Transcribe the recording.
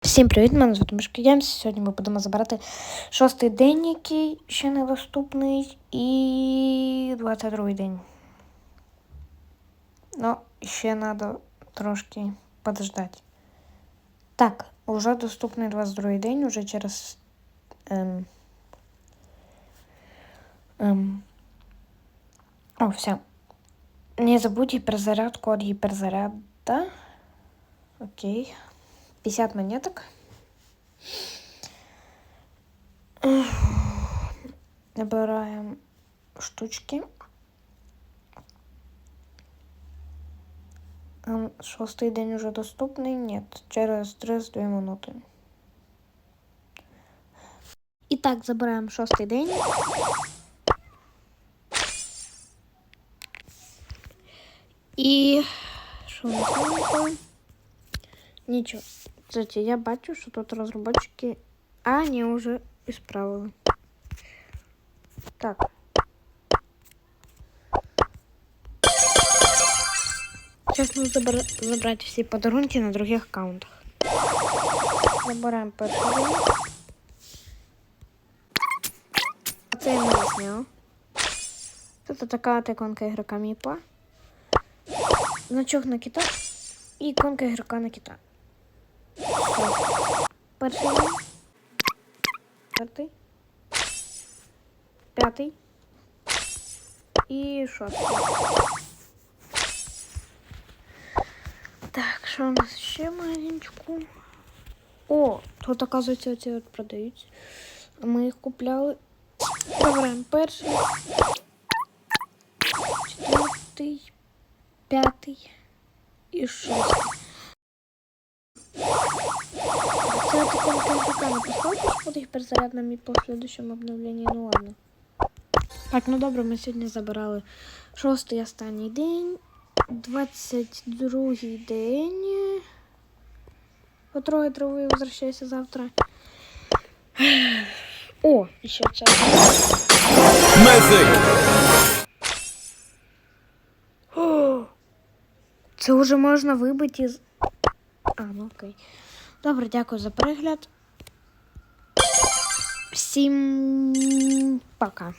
Всім привіт, мене звати Мишка Ємс. Сьогодні ми будемо забирати шостий день, який ще недоступний, і 22 день. Ну, ще треба трошки подождати. Так, уже доступний 22 день, уже через. Ем, ем, о, все. Не забудь гіперзаряд, код гіперзаряда. Окей. 50 монеток. Набираем штучки. Ем, Шостий день уже доступний? Нет. Через 32 минути. І так, забираємо шостий день. І що у нас новенького? Нічого. Кстати, я бачу, що тут розробники. А, ні, вже ісправили. Так. Сейчас нужно забра- забрать все подарунки на других аккаунтах. Забираем день. Це я не засняв. Це така от иконка игрока Міпа. Значок на кита і иконка игрока на кита. Перший. Четвертий. П'ятий. І шостий. Так, що у нас ще маленьку? О, тут, оказується, оці от продаються. Ми їх купляли. Забираємо перший. Четвертий. П'ятий. І шостий. Поставити, що буде гіперзарядними по следующему обновлению, ну ладно. Так, ну добре, ми сьогодні забирали шостий останній день, 22 день. По травы возвращайся завтра. О, ще. Mythic! О, Це вже можна вибити із. А, ну окей. Добре, дякую за перегляд. Всім пока.